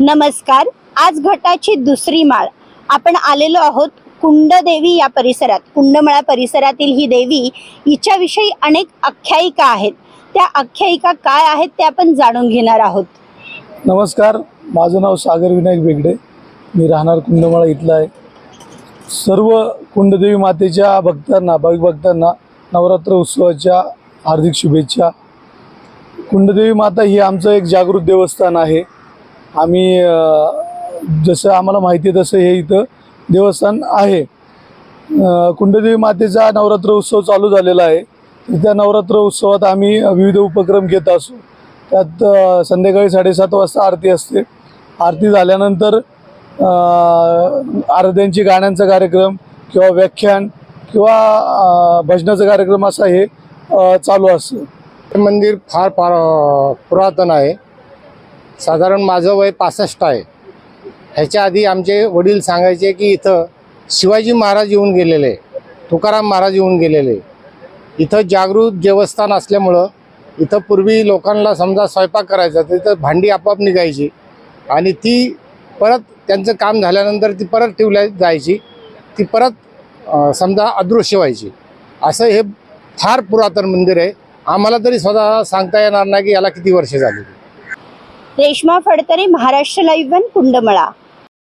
नमस्कार आज घटाची दुसरी माळ. आपण आलेलो आहोत कुंडदेवी या परिसरात. कुंडमळा परिसरातील ही देवी हिच्याविषयी अनेक आख्यायिका आहेत. त्या आख्यायिका काय आहेत त्या आपण जाणून घेणार आहोत. नमस्कार माझं नाव सागर विनायक बेगडे. मी राहणार कुंडमळा इथला आहे. सर्व कुंडदेवी मातेच्या भक्तांना भाविक भक्तांना नवरात्र उत्सवाच्या हार्दिक शुभेच्छा. कुंडदेवी माता ही आमचं एक जागृत देवस्थान आहे. आम्ही जसं आम्हाला माहिती आहे तसं हे इथं देवस्थान आहे. कुंडदेवी मातेचा नवरात्र उत्सव चालू झालेला आहे. त्या नवरात्र उत्सवात आम्ही विविध उपक्रम घेत असू. त्यात संध्याकाळी साडेसात वाजता आरती असते. आरती झाल्यानंतर आरत्यांची गाण्यांचा कार्यक्रम किंवा व्याख्यान किंवा भजनाचा कार्यक्रम असा हे चालू असतं. हे मंदिर फार फार पुरातन आहे. साधारण माझं वय पासष्ट आहे. ह्याच्या आधी आमचे वडील सांगायचे की इथं शिवाजी महाराज येऊन गेलेले तुकाराम महाराज येऊन गेलेले. इथं जागृत देवस्थान असल्यामुळं इथं पूर्वी लोकांना समजा स्वयंपाक करायचा तिथं भांडी आपोआप निघायची आणि ती परत त्यांचं काम झाल्यानंतर ती परत ठेवल्या जायची ती परत समजा अदृश्य व्हायची. असं हे फार पुरातन मंदिर आहे. आम्हाला तरी स्वतः सांगता येणार नाही की याला किती वर्ष झाली. Reshma Phadtare Maharashtra live one Kundmala.